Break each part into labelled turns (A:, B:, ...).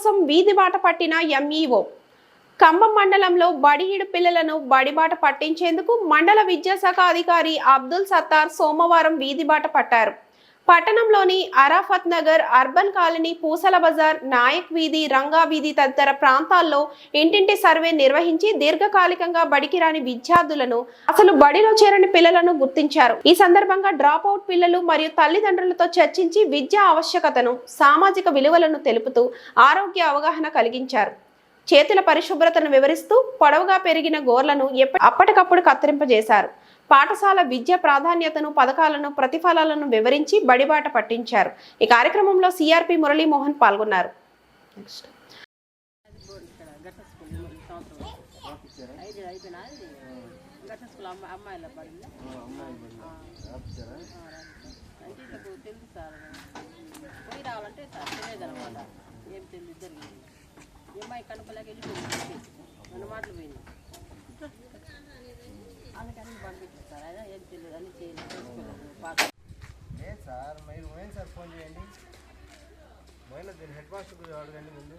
A: కోసం వీధి బాట పట్టిన ఎంఈఓ ఖమ్మం మండలంలో బడిహీడు పిల్లలను బడిబాట పట్టించేందుకు మండల విద్యాశాఖ అధికారి అబ్దుల్ సత్తార్ సోమవారం వీధి బాట పట్టారు. పట్టణంలోని అరాఫత్ నగర్ అర్బన్ కాలనీ పూసల బజార్ నాయక్ వీధి రంగా వీధి తదితర ప్రాంతాల్లో ఇంటింటి సర్వే నిర్వహించి దీర్ఘకాలికంగా బడికి రాని విద్యార్థులను అసలు బడిలో చేరని పిల్లలను గుర్తించారు. ఈ సందర్భంగా డ్రాప్ అవుట్ పిల్లలు మరియు తల్లిదండ్రులతో చర్చించి విద్యా ఆవశ్యకతను సామాజిక విలువలను తెలుపుతూ ఆరోగ్య అవగాహన కలిగించారు. చేతుల పరిశుభ్రతను వివరిస్తూ పొడవుగా పెరిగిన గోర్లను అప్పటికప్పుడు కత్తిరింపజేశారు పాఠశాల విద్య ప్రాధాన్యతను పథకాలను ప్రతిఫలాలను వివరించి బడిబాట పట్టించారు ఈ కార్యక్రమంలో సిఆర్పి మురళీమోహన్ పాల్గొన్నారు
B: అంటే సార్ పోయి రావాలంటే సార్ తెలియదు అనమాట ఏం తెలియదు జరిగింది ఏమై అమ్మాయి కనుపలేక వెళ్ళిపోయింది రెండు మాటలు పోయింది అందుకని పంపించారు సార్. అయినా ఏం తెలియదు. అని చేయలేదు.
C: లేదు సార్. మీరు పోయింది సార్ ఫోన్ చేయండి? పోయిన దీని హెడ్ మాస్టర్ అడగండి ముందు?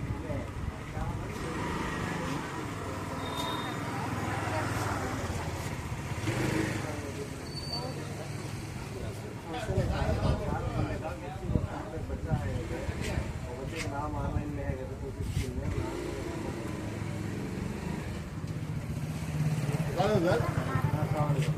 D: तो सामान मुश्किल में
C: नाम ऑनलाइन में है तो कुछ स्कूल में नाम-